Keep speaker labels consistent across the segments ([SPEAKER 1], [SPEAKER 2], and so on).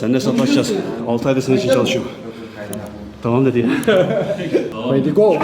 [SPEAKER 1] Seninle hesaplaşacağız. 6 ayda senin için çalışıyorum. Tamam dedi.
[SPEAKER 2] Ready go.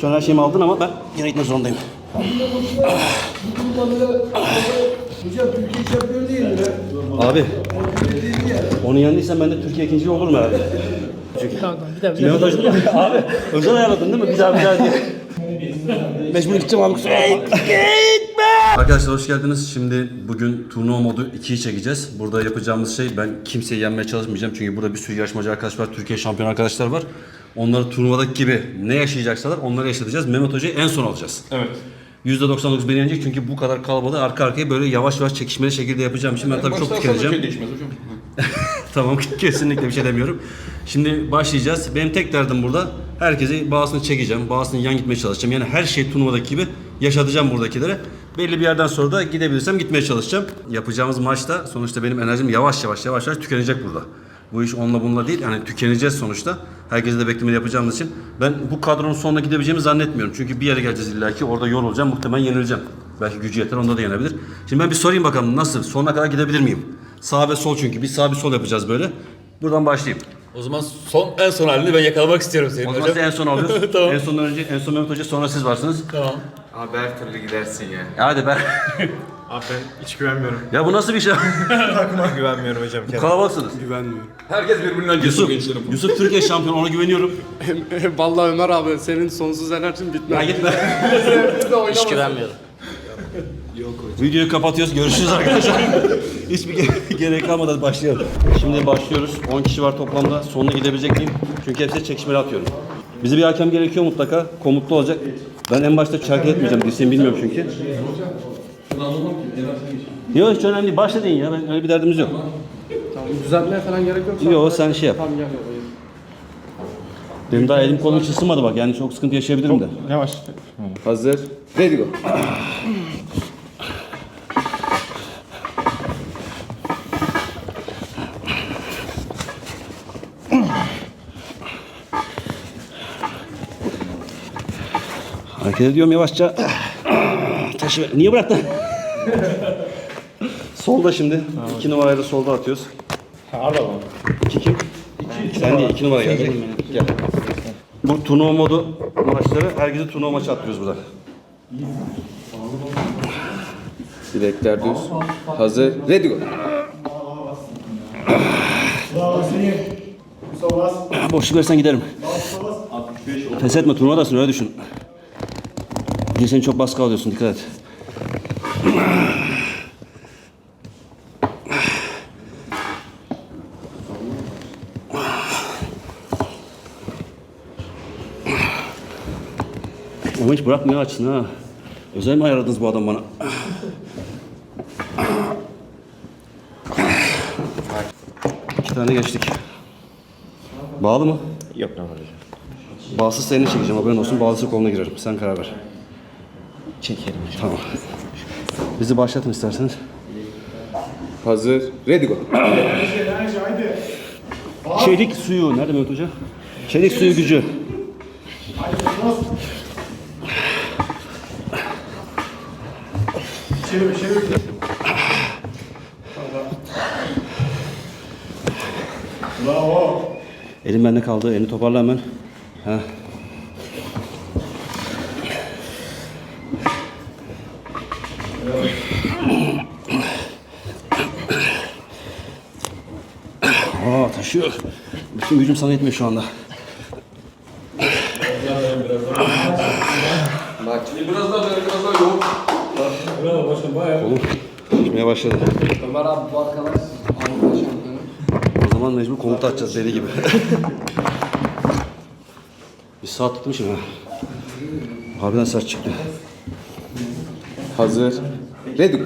[SPEAKER 1] Şu an her şeyimi aldın ama ben gene gitmek zorundayım. Abi. Onu yendiysen ben de Türkiye ikinciliği olurum herhalde.
[SPEAKER 2] Tamam bir daha bir
[SPEAKER 1] Hoca abi özel ayarladın değil mi? Bir daha bir daha diye. Mecbur gideceğim abi kusura bakma. Arkadaşlar hoş geldiniz. Şimdi bugün turnuva modu 2'yi çekeceğiz. Burada yapacağımız şey ben kimseyi yenmeye çalışmayacağım. Çünkü burada bir sürü yarışmacı arkadaş var. Türkiye şampiyon arkadaşlar var. Onları turnuvadaki gibi ne yaşayacaksalar onları yaşatacağız. Mehmet Hoca'yı en son alacağız.
[SPEAKER 3] Evet.
[SPEAKER 1] %99 beni yenecek çünkü bu kadar kalabalığı arka arkaya böyle yavaş yavaş çekişmeli şekilde yapacağım için ben tabii çok tükeneceğim.
[SPEAKER 3] Şey değişmez hocam.
[SPEAKER 1] tamam kesinlikle bir şey demiyorum. Şimdi başlayacağız. Benim tek derdim burada herkesi bağısını çekeceğim. Bağısını yan gitmeye çalışacağım. Yani her şey turnuvadaki gibi yaşatacağım buradakilere. Belli bir yerden sonra da gidebilirsem gitmeye çalışacağım. Yapacağımız maçta sonuçta benim enerjim yavaş yavaş yavaş yavaş tükenecek burada. Bu iş onunla bununla değil. Yani tükeneceğiz sonuçta. Herkese de beklemeli yapacağımız için. Ben bu kadronun sonuna gidebileceğimi zannetmiyorum. Çünkü bir yere geleceğiz illaki. Orada yorulacağım. Muhtemelen yenileceğim. Belki gücü yeter. Onda da yenebilir. Şimdi ben bir sorayım bakalım nasıl? Sonuna kadar gidebilir miyim? Sağ ve sol çünkü. Bir sağ bir sol yapacağız böyle. Buradan başlayayım.
[SPEAKER 3] O zaman son en son halini ben yakalamak istiyorum senin
[SPEAKER 1] O zaman
[SPEAKER 3] hocam.
[SPEAKER 1] en son alıyoruz.
[SPEAKER 3] Tamam.
[SPEAKER 1] En sondan önce, en son Mehmet Hoca sonra siz varsınız.
[SPEAKER 3] Tamam.
[SPEAKER 4] Abi her türlü gidersin ya.
[SPEAKER 1] Ya hadi be.
[SPEAKER 4] Abi ben hiç güvenmiyorum.
[SPEAKER 1] ya bu nasıl bir şey?
[SPEAKER 4] Takıma güvenmiyorum hocam.
[SPEAKER 1] Kalabalıksınız.
[SPEAKER 3] Herkes birbirinden
[SPEAKER 1] Yusuf,
[SPEAKER 3] cesur gençlerim.
[SPEAKER 1] Yusuf Türkiye şampiyonu ona güveniyorum.
[SPEAKER 2] Vallahi Ömer abi senin sonsuz enerjin
[SPEAKER 1] Ya
[SPEAKER 2] bitmez.
[SPEAKER 1] git be.
[SPEAKER 2] Hiç güvenmiyorum.
[SPEAKER 1] Videoyu kapatıyoruz. Görüşürüz arkadaşlar. Hiçbir ge- gerek kalmadan başlayalım. Şimdi başlıyoruz. 10 kişi var toplamda. Sonuna gidebilecek miyim? Çünkü hepsi çekişmeli atıyorum. Bize bir hakem gerekiyor mutlaka. Komutlu olacak. Ben en başta çarkı etmeyeceğim. Dirseğimi bilmiyorum çünkü. Yok hiç önemli değil. Başla deyin ya. Ben, öyle bir derdimiz yok.
[SPEAKER 2] Tamam düzeltmeye falan gerek yok.
[SPEAKER 1] Yok sen şey yap.
[SPEAKER 2] Tamam gel.
[SPEAKER 1] Benim daha elim kolum hiç ısınmadı bak. Yani çok sıkıntı yaşayabilirim de.
[SPEAKER 4] Hazır. Ready go.
[SPEAKER 1] Hareket ediyorum yavaşça. Taşı. Niye bıraktın? solda şimdi. İki numarayı da solda atıyoruz. Arda mı? İki kim? İki. Sen değil. iki numara gelecek. Gel. Bu turnuva modu maçları herkese turnuva maçı attırıyoruz burada.
[SPEAKER 4] Bilekler düz. Hazır. Ready go.
[SPEAKER 1] Boşluk versen giderim. Pes etme turnuvadasın öyle düşün. Dirseğini çok baskı alıyorsun dikkat et. Ama hiç bırakmıyor açsın ha. Özel mi ayarladınız bu adam bana? İki tane geçtik. Bağlı mı?
[SPEAKER 4] Yok ne var hocam.
[SPEAKER 1] Bağsız seni çekeceğim haberin olsun. Bağlısı koluna girerim. Sen karar ver.
[SPEAKER 4] Çekelim.
[SPEAKER 1] Tamam. Bizi başlatın isterseniz.
[SPEAKER 4] Hazır. Ready go.
[SPEAKER 1] Çelik suyu. Nerede Mehmet Hoca? Çelik suyu gücü. Elim bende kaldı. Elini toparla hemen. Heh. Aa taşıyor. Bütün gücüm sana yetmiyor şu anda.
[SPEAKER 3] Biraz daha biraz daha yoğun.
[SPEAKER 1] Oğlum düşmeye başladı.
[SPEAKER 2] Ömer abi bu arkadaş Avrupa şampiyonu.
[SPEAKER 1] O zaman mecbur komuta atacağız deli gibi. Bir saat tutmuşum ha. Harbiden sert çıktı.
[SPEAKER 4] Hazır. Ready.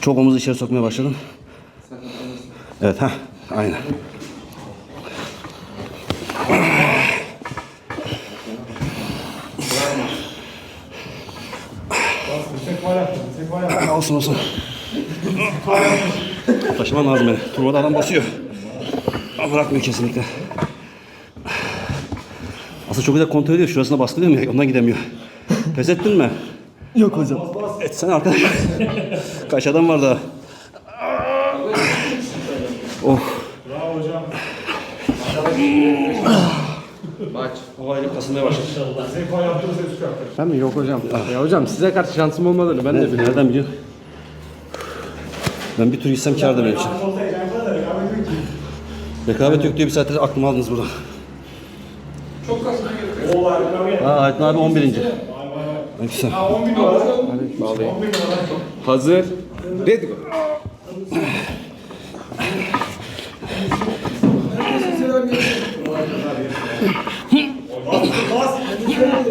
[SPEAKER 1] Çok omuzu içeri sokmaya başladım. Evet ha, aynen. Olsun olsun. Taşıman lazım beni. Turnuvada adam basıyor. Bırakmıyor kesinlikle. Aslında çok güzel kontrol ediyor. Şurasına baskılıyor mu? Ondan gidemiyor. Pes ettin mi? Yok hocam. Etsene arkadaş. Kaç adam var daha? Oh.
[SPEAKER 2] Maç.
[SPEAKER 1] O ayrı kasılmaya başladı.
[SPEAKER 2] Ben mi? Yok hocam. Ya hocam size karşı şansım olmadığını ben de biliyorum.
[SPEAKER 1] Nereden biliyorsun? Ben bir tur gitsem kârda benim için. Rekabet yok diye bir saattir aklımı aldınız burada. Çok kasıyor. Aa Aydın abi 11. Ne güzel.
[SPEAKER 4] Hazır. Ready go.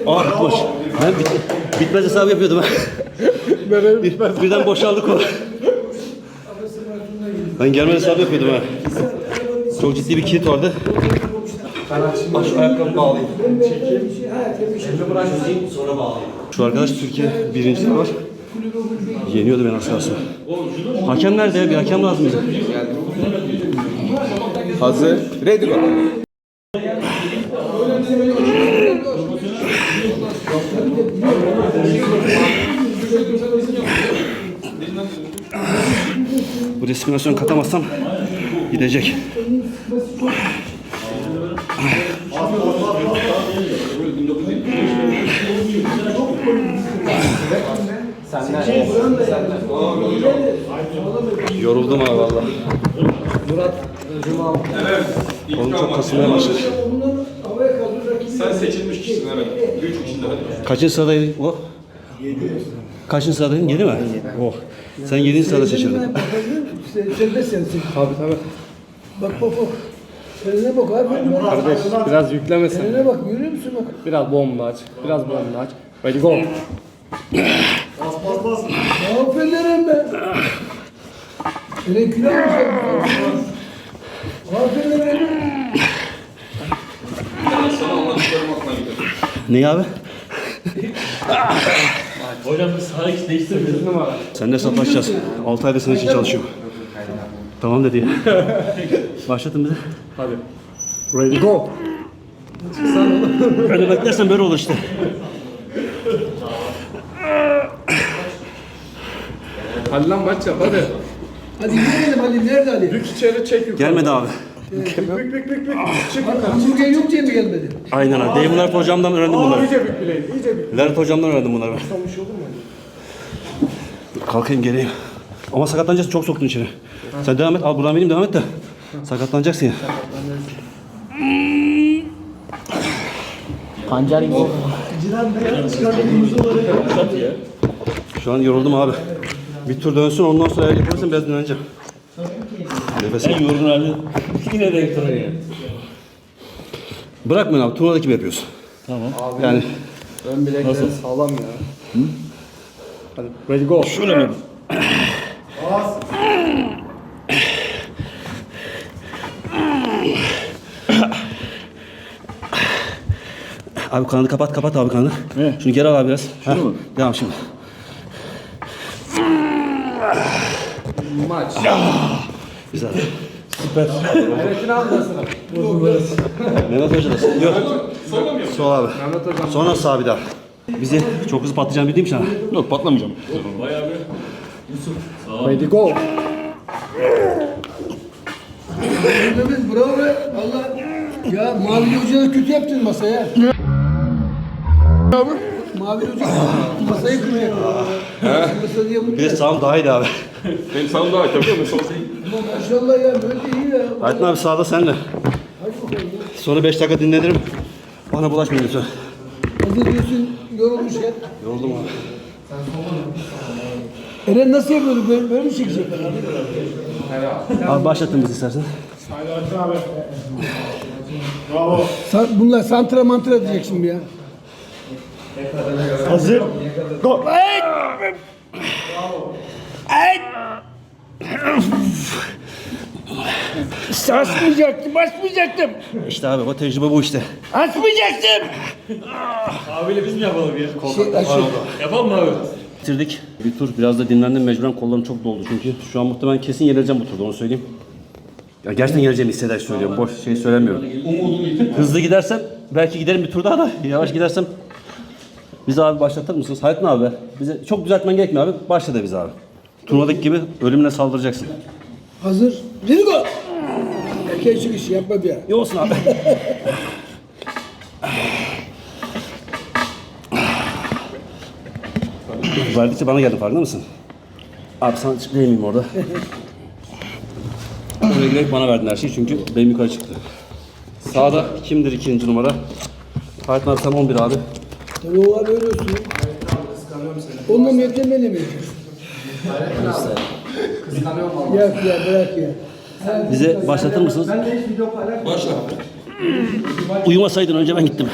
[SPEAKER 1] Aa boş. Ben bit bitmez hesabı yapıyordum. Bir, birden boşaldık o. Ben gelmez hesabı yapıyordum ha. Çok ciddi bir kilit vardı. Bak şu ayakkabımı bağlayayım. Sonra bağlayayım. Şu arkadaş Türkiye birinciliği var. Yeniyordu beni az kalsın. Hakem nerede ya? Bir hakem lazım bize.
[SPEAKER 4] Hazır. Ready go.
[SPEAKER 1] Bu disiplimasyon katamazsam gidecek. Yoruldum ha valla.
[SPEAKER 2] Murat, Cuma.
[SPEAKER 1] Oğlum çok kasılmaya başladı.
[SPEAKER 3] Sen seçilmiş kişisin evet. Üç kişinde hadi.
[SPEAKER 1] Kaçıncı sıradaydı o? Kaçıncı sıradaydın? Yedi mi? Oh. Sen yedinci sırada seçildin.
[SPEAKER 5] Serbest sensin.
[SPEAKER 2] Tabii tabii.
[SPEAKER 5] Bak bak bak. Eline bak abi.
[SPEAKER 2] Kardeş biraz yüklemesin.
[SPEAKER 5] Eline bak görüyor musun bak.
[SPEAKER 2] Biraz boğumlu aç. Biraz boğumlu aç. Ready go.
[SPEAKER 5] Aferin be. Senin kilo almışlar. Aferin be.
[SPEAKER 3] Sana anlattıklarım aklına gider.
[SPEAKER 1] Ne abi?
[SPEAKER 6] Hocam biz saha hiç değiştirmiyoruz.
[SPEAKER 1] Seninle hesaplaşacağız. 6 ayda senin için çalışıyorum. Tamam dedi. Başlatın bize.
[SPEAKER 2] Hadi. Ready go.
[SPEAKER 1] Öyle beklersen böyle olur işte.
[SPEAKER 2] Hadi lan maç yap hadi.
[SPEAKER 5] Hadi gidelim hadi. Nerede Ali?
[SPEAKER 2] Bük içeri çek yukarı.
[SPEAKER 1] Gelmedi abi.
[SPEAKER 2] Bük bük bük bük. Çık yukarı.
[SPEAKER 5] Hamburger yok diye mi gelmedi?
[SPEAKER 1] Aynen abi. Deyim Lerp hocamdan öğrendim
[SPEAKER 2] Aa
[SPEAKER 1] bunları.
[SPEAKER 2] iyice bük bileğini. iyice bük.
[SPEAKER 1] Lerp hocamdan öğrendim bunları ben.
[SPEAKER 2] Olmuş olur mu?
[SPEAKER 1] Kalkayım geleyim. Ama sakatlanacaksın çok soktun içeri. Sen devam et. Al buradan benim devam et de. Sakatlanacaksın ya. Şu an yoruldum abi. Bir tur dönsün ondan sonra eğer yaparsam biraz dinleneceğim. Nefes
[SPEAKER 6] Sen yorgun halde yine de ya.
[SPEAKER 1] Bırakmayın abi. Turnuvadaki gibi yapıyoruz.
[SPEAKER 6] Tamam.
[SPEAKER 1] Yani
[SPEAKER 2] Ön bilekleri sağlam ya. Hadi ready go.
[SPEAKER 6] Şöyle mi?
[SPEAKER 1] Abi kanadı kapat kapat abi kanadı.
[SPEAKER 6] Ne?
[SPEAKER 1] Şunu geri al abi biraz. Şunu
[SPEAKER 6] mu?
[SPEAKER 1] Devam şimdi.
[SPEAKER 2] Maç.
[SPEAKER 1] Güzel.
[SPEAKER 2] Mehmet'in ablasına.
[SPEAKER 1] Mehmet Hoca da. Yok. Sol abi.
[SPEAKER 2] Mehmet hocam.
[SPEAKER 1] Sonra sağ bir daha. Bizi çok hızlı patlayacağını bildiğim için abi.
[SPEAKER 6] Yok patlamayacağım.
[SPEAKER 2] Ready go.
[SPEAKER 5] Mehmet bravo be. Valla. Ya Mavi Hoca'ya kötü yaptın masaya. Mavi Hoca masayı kırıyor. Masa diye bunu.
[SPEAKER 1] Bir de sağım daha iyiydi abi.
[SPEAKER 3] Benim sağım daha iyi tabii mi?
[SPEAKER 5] Maşallah ya böyle iyi ya.
[SPEAKER 1] Aydın abi sağda senle.
[SPEAKER 5] Hadi bakalım.
[SPEAKER 1] Sonra 5 dakika dinlenirim. Bana bulaşmayın lütfen.
[SPEAKER 5] Hazır diyorsun yorulmuş ya.
[SPEAKER 1] Yoruldum abi.
[SPEAKER 5] Eren nasıl yapıyorduk? Böyle, böyle mi çekecekler abi?
[SPEAKER 1] Abi başlatın bizi istersen.
[SPEAKER 5] San, bunlar santra mantra diyecek şimdi ya.
[SPEAKER 1] Hazır. Go.
[SPEAKER 5] Asmayacaktım, asmayacaktım.
[SPEAKER 1] İşte abi o tecrübe bu işte.
[SPEAKER 5] Asmayacaktım.
[SPEAKER 6] Abiyle biz mi yapalım ya?
[SPEAKER 5] Şey, aşı.
[SPEAKER 6] Yapalım mı abi?
[SPEAKER 1] Bitirdik. Bir tur biraz da dinlendim mecburen kollarım çok doldu çünkü. Şu an muhtemelen kesin yenileceğim bu turda onu söyleyeyim. Ya gerçekten yenileceğimi hissederek söylüyorum. Boş şey söylemiyorum. Hızlı gidersem belki giderim bir tur daha da yavaş gidersem Bizi abi başlatır mısınız? Hayatın abi. Bize çok düzeltmen gerekmiyor abi. Başla da bizi abi. Turnuvadaki gibi ölümüne saldıracaksın.
[SPEAKER 5] Hazır. Ready go. Erken çıkış yapma bir ya.
[SPEAKER 1] İyi olsun abi. Verdikçe bana geldi farkında mısın? Abi sana çıkmayayım orada? Buraya girerek bana verdin her şeyi çünkü benim yukarı çıktı. Sağda kimdir ikinci numara? Hayatın abi sen 11 abi.
[SPEAKER 5] Tabii o var öyle olsun. Onunla benimle mi yapacaksın? Yak ya bırak ya.
[SPEAKER 1] Bize başlatır mısınız?
[SPEAKER 3] Başla.
[SPEAKER 1] Uyumasaydın önce ben gittim.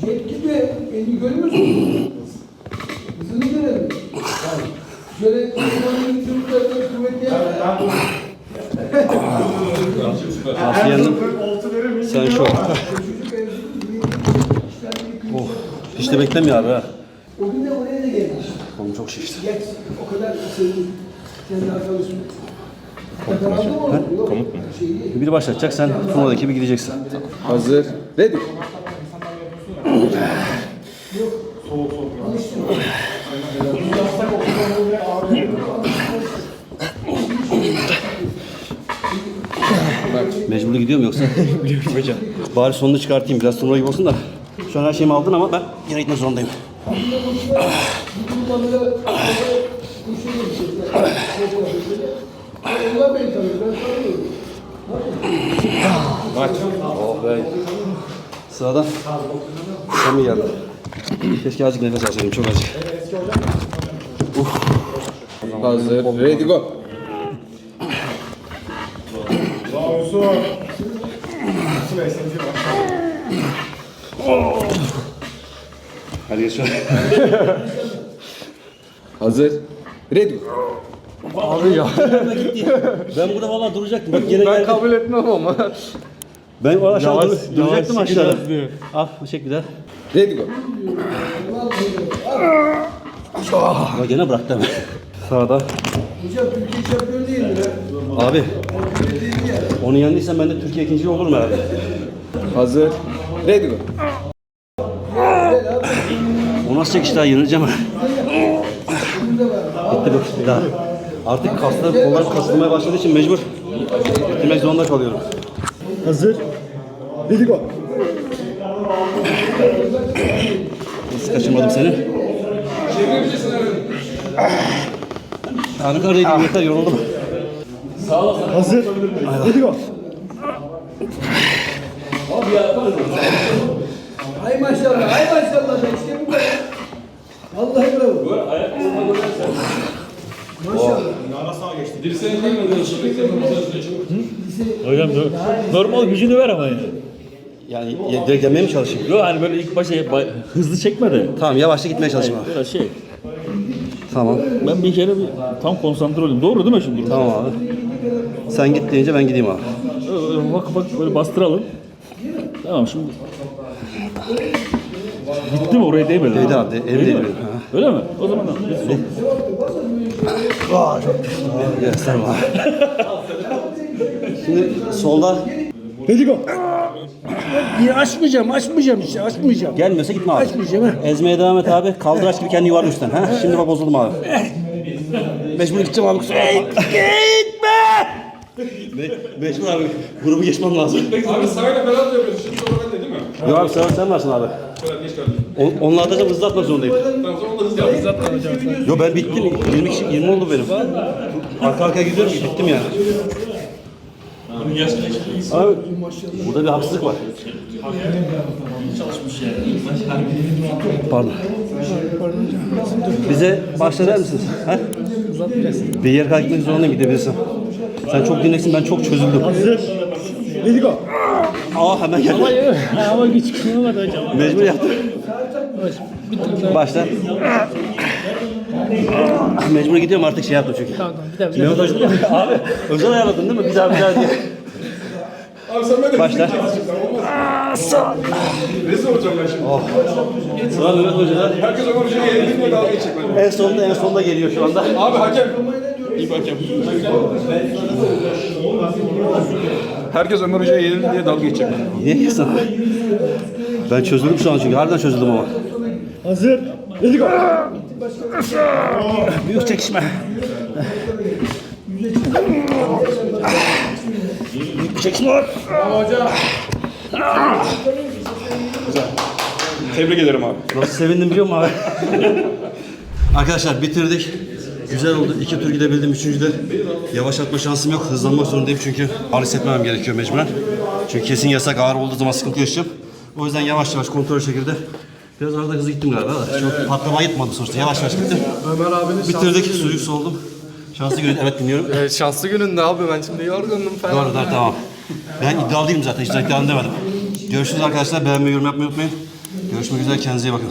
[SPEAKER 5] Jet gibi elini görüyor musun? Hızını görelim. Yani şöyle kuvvetli.
[SPEAKER 1] Sen şu. oh. Hiç de beklemiyor abi ha.
[SPEAKER 5] O gün de oraya da gelmiş.
[SPEAKER 1] Oğlum çok şişti.
[SPEAKER 5] Geç, o kadar sevdim. Kendi arkadaşım. Komut mu? Komut mu? Şey.
[SPEAKER 1] Biri başlatacak sen turnuvadaki gibi gideceksin.
[SPEAKER 4] Hazır. Ready.
[SPEAKER 1] Mecbur gidiyorum yoksa. hocam. Bari sonunu çıkartayım biraz turnuva gibi olsun da. Şu an her şeyimi aldın ama ben yine gitmek zorundayım.
[SPEAKER 5] Tanıyorum.
[SPEAKER 1] Oh be. Sırada sen mi geldin? Keşke azıcık nefes alsaydım çok azıcık.
[SPEAKER 4] Hazır. Ready go.
[SPEAKER 1] Hadi geç.
[SPEAKER 4] Hazır. Ready go.
[SPEAKER 1] Ben burada valla duracaktım. Bak gene
[SPEAKER 2] Ben
[SPEAKER 1] geldim.
[SPEAKER 2] kabul etmem ama.
[SPEAKER 1] Ben aşağı
[SPEAKER 2] Yavaş-
[SPEAKER 1] dur- duracaktım
[SPEAKER 2] yavaş
[SPEAKER 1] aşağıda.
[SPEAKER 2] şekilde atlıyor.
[SPEAKER 1] Al teşekkürler.
[SPEAKER 4] Ready go.
[SPEAKER 1] Bak gene bıraktı hemen. Sağda.
[SPEAKER 5] Hocam Türkiye şampiyonu değildir ha.
[SPEAKER 1] Abi. Onu yendiysen ben de Türkiye ikinciliği olurum herhalde.
[SPEAKER 4] Hazır. Ready go.
[SPEAKER 1] O nasıl çekiş daha yenileceğim ha. Bitti. Bir daha. Artık kaslar, kollar kasılmaya başladığı için mecbur bitirmek zorunda kalıyorum.
[SPEAKER 2] Hazır. Ready go.
[SPEAKER 1] Nasıl kaçırmadım seni? Tanrı kardeşim yeter yoruldum.
[SPEAKER 2] Hazır. Ready go.
[SPEAKER 5] Ay maşallah, ay maşallah. İşte bu kadar. Vallahi bravo. Maşallah.
[SPEAKER 3] Dirseğin değmeden
[SPEAKER 6] Hocam normal gücünü ver ama yani.
[SPEAKER 1] Yani direkt yemeye mi çalışayım?
[SPEAKER 6] Yok hani böyle ilk başta ba- hızlı çekme de.
[SPEAKER 1] Tamam yavaşça gitmeye abi.
[SPEAKER 6] Biraz şey.
[SPEAKER 1] Tamam.
[SPEAKER 6] Ben bir kere bir tam konsantre olayım. Doğru değil mi şimdi?
[SPEAKER 1] Tamam abi. Sen git deyince ben gideyim abi.
[SPEAKER 6] Bak bak böyle bastıralım. Tamam şimdi. Gitti mi oraya değmedi?
[SPEAKER 1] Değdi abi, elim
[SPEAKER 6] Değdi mi?
[SPEAKER 1] ha.
[SPEAKER 6] Öyle mi? O zaman da.
[SPEAKER 1] Gösterme abi. Şimdi solda
[SPEAKER 2] Ready go.
[SPEAKER 5] Ya açmayacağım, açmayacağım işte, açmayacağım.
[SPEAKER 1] gelmiyorsa gitme abi.
[SPEAKER 5] Açmayacağım ha.
[SPEAKER 1] Ezmeye devam et abi. Kaldıraç gibi kendi yuvarla üstten. Ha? Şimdi bak bozuldum abi. Mecbur gideceğim abi. kusura bakma. Me- Mecbur abi. Grubu geçmem lazım.
[SPEAKER 3] Abi sahayla Ferhat da yapıyoruz. Şimdi sonra ben de değil mi?
[SPEAKER 1] Yok abi sen, sen varsın abi.
[SPEAKER 3] Ferhat geç kardeşim.
[SPEAKER 1] On, atacağım hızlı atmak zorundayım.
[SPEAKER 3] Tamam sonra da hızlı yap.
[SPEAKER 1] Yo ben bittim. 20 kişi 20 oldu benim. Arka arkaya gidiyorum ki bittim yani. Abi burada bir haksızlık var. Pardon. Bize başla der misiniz? Ha? Bir yer kalkmak zorundayım gidebilirsem. Sen çok dinleksin ben çok çözüldüm.
[SPEAKER 2] Hazır. Ready go.
[SPEAKER 1] Aa hemen geldi.
[SPEAKER 2] Ama güç kısmamadı hocam.
[SPEAKER 1] Mecbur yaptım. Başla. Mecbur gidiyorum artık şey yaptım çünkü.
[SPEAKER 2] Tamam bir daha bir
[SPEAKER 1] Mehmet Hoca abi özel ayarladın değil mi? Bir daha bir daha diye.
[SPEAKER 3] Abi sen böyle
[SPEAKER 1] Başla.
[SPEAKER 3] rezil olacağım ben şimdi.
[SPEAKER 1] Sıra Mehmet Hoca'da.
[SPEAKER 3] Herkes Ömer Hoca'ya yenildiğinde dalga geçecek benimle.
[SPEAKER 1] En sonunda en sonunda geliyor şu anda.
[SPEAKER 3] Abi hakem.
[SPEAKER 5] İyi bakayım. Herkes Ömer Hoca'ya yenildi diye dalga geçecek.
[SPEAKER 1] Niye yesin? Ben çözüldüm şu an çünkü. Harbiden çözüldüm ama.
[SPEAKER 5] Hazır.
[SPEAKER 1] Büyük çekişme. Büyük bir çekişme var.
[SPEAKER 5] Tebrik ederim abi.
[SPEAKER 1] Nasıl sevindim biliyor musun abi? Arkadaşlar bitirdik. Güzel oldu. İki tur gidebildim. Üçüncüde yavaşlatma şansım yok. Hızlanmak zorundayım çünkü ağır hissetmem gerekiyor mecburen. Çünkü kesin yasak ağır olduğu zaman sıkıntı yaşayacağım. O yüzden yavaş yavaş kontrol şekilde Biraz arada hızlı gittim galiba da. Çok patlama gitmedi sonuçta. Yavaş yavaş gittim.
[SPEAKER 2] Ömer abinin
[SPEAKER 1] Bitirdik. Sucuk soldum. Şanslı gün. Evet dinliyorum.
[SPEAKER 2] Evet, şanslı gününde abi ben şimdi yorgundum falan.
[SPEAKER 1] Doğru doğru tamam. Ben iddialı değilim zaten. Hiç iddialı demedim. Görüşürüz arkadaşlar. Beğenmeyi, yorum yapmayı unutmayın. Görüşmek üzere. Kendinize iyi bakın.